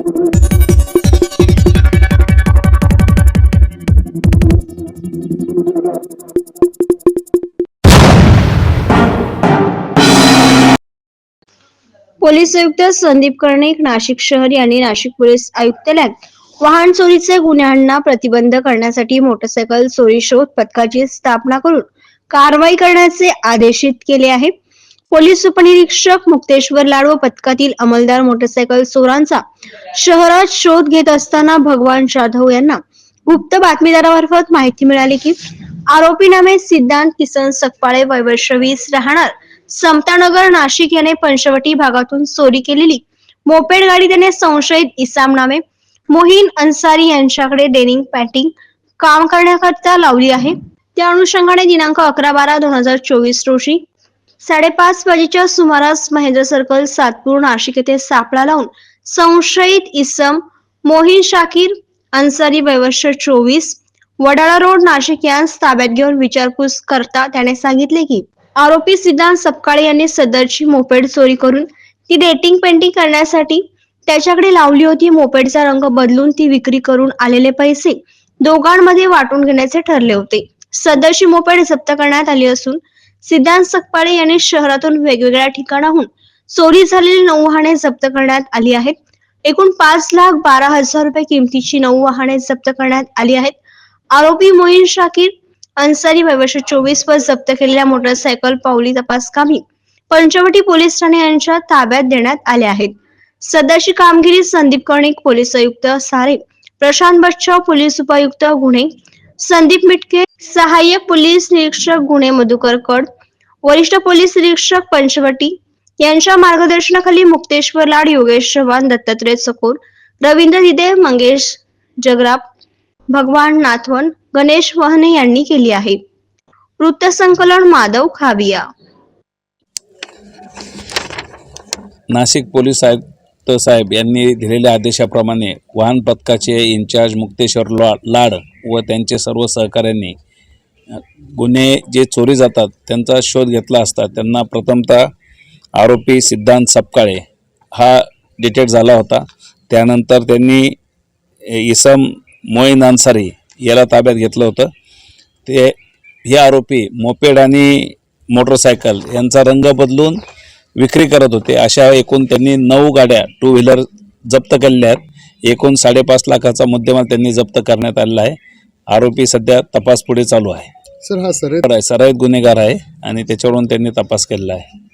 Police आयुक्त संदीप कर्णिक नाशिक शहर यांनी नाशिक पोलीस आयुक्तालयात वाहन चोरीचे गुन्ह्यांना प्रतिबंध करण्यासाठी मोटरसायकल चोरी शोध पथकाची स्थापना करून कारवाई करण्याचे आदेशित केले आहे पोलीस उपनिरीक्षक मुक्तेश्वर लाड व पथकातील अंमलदार मोटरसायकल चोरांचा शहरात शोध घेत असताना भगवान जाधव यांना गुप्त बातमीदारामार्फत माहिती मिळाली की आरोपी नामे सिद्धांत किसन सकपाळे वय वर्ष वीस राहणार. समतानगर नाशिक याने पंचवटी भागातून चोरी केलेली. मोपेड गाडी त्याने संशयित इसाम नामे मोहीन अन्सारी यांच्याकडे डेनिंग पॅटिंग काम करण्याकरता लावली आहे. त्या अनुषंगाने दिनांक अकरा बारा दोन हजार चोवीस रोजी साडेपाच वाजेच्या सुमारास महेंद्र सर्कल सातपूर नाशिक येथे सापळा लावून संशयित इसम मोहिन शाकीर अन्सारी वयवर्ष चोवीस वडाळा रोड नाशिक यांस ताब्यात घेऊन विचारपूस करता त्याने सांगितले की आरोपी सिद्धांत सपकाळे यांनी सदरची मोपेड चोरी करून ती डेटिंग पेंटिंग करण्यासाठी त्याच्याकडे लावली होती. मोपेडचा रंग बदलून ती विक्री करून आलेले पैसे दोघांमध्ये वाटून घेण्याचे ठरले होते. सदरची मोपेड जप्त करण्यात आली असून सिद्धांत सकपाळे यांनी शहरातून वेगवेगळ्या ठिकाणाहून चोरी झालेली नऊ वाहने जप्त करण्यात आली आहेत. एकूण पाच लाख बारा हजार रुपये किमतीची नऊ वाहने जप्त करण्यात आली आहेत. आरोपी मोईन शाकीर अन्सारी वयवर्ष चोवीस वर जप्त केलेल्या मोटरसायकल पावली तपास कामी पंचवटी पोलीस ठाणे यांच्या ताब्यात देण्यात आल्या आहेत. सदरची कामगिरी संदीप कर्णिक पोलीस आयुक्त सारे प्रशांत बच्चाव पोलीस उपायुक्त गुन्हे संदीप मिटके सहाय्यक पोलीस निरीक्षक गुन्हे मधुकर कड वरिष्ठ पोलीस निरीक्षक पंचवटी यांच्या मार्गदर्शनाखाली मुक्तेश्वर लाड योगेश चव्हाण दत्तात्रय चकोर रवींद्र दिदे मंगेश जगराप भगवान नाथवन गणेश वहने यांनी केली आहे. वृत्तसंकलन माधव खाविया. नाशिक पोलीस आयुक्त साहेब यांनी दिलेल्या आदेशाप्रमाणे वाहन पथकाचे इन्चार्ज मुक्तेश्वर ला लाड व त्यांचे सर्व सहकाऱ्यांनी गुन्हे जे चोरी जातात त्यांचा शोध घेतला असता त्यांना प्रथमतः आरोपी सिद्धांत सपकाळे हा डिटेक्ट झाला होता. त्यानंतर त्यांनी इसम मोईन अन्सारी याला ताब्यात घेतलं होतं. ते हे आरोपी मोपेड आणि मोटरसायकल यांचा रंग बदलून विक्री करत होते. अशा एकूण त्यांनी नऊ गाड्या टू व्हीलर जप्त केलेल्या आहेत. एकूण साडेपाच लाखाचा मुद्देमाल त्यांनी जप्त करण्यात आलेला आहे. आरोपी सध्या तपास पुढे चालू आहे. सर हा सर सराईत गुन्हेगार आहे आणि त्याच्यावरून त्यांनी तपास केलेला आहे.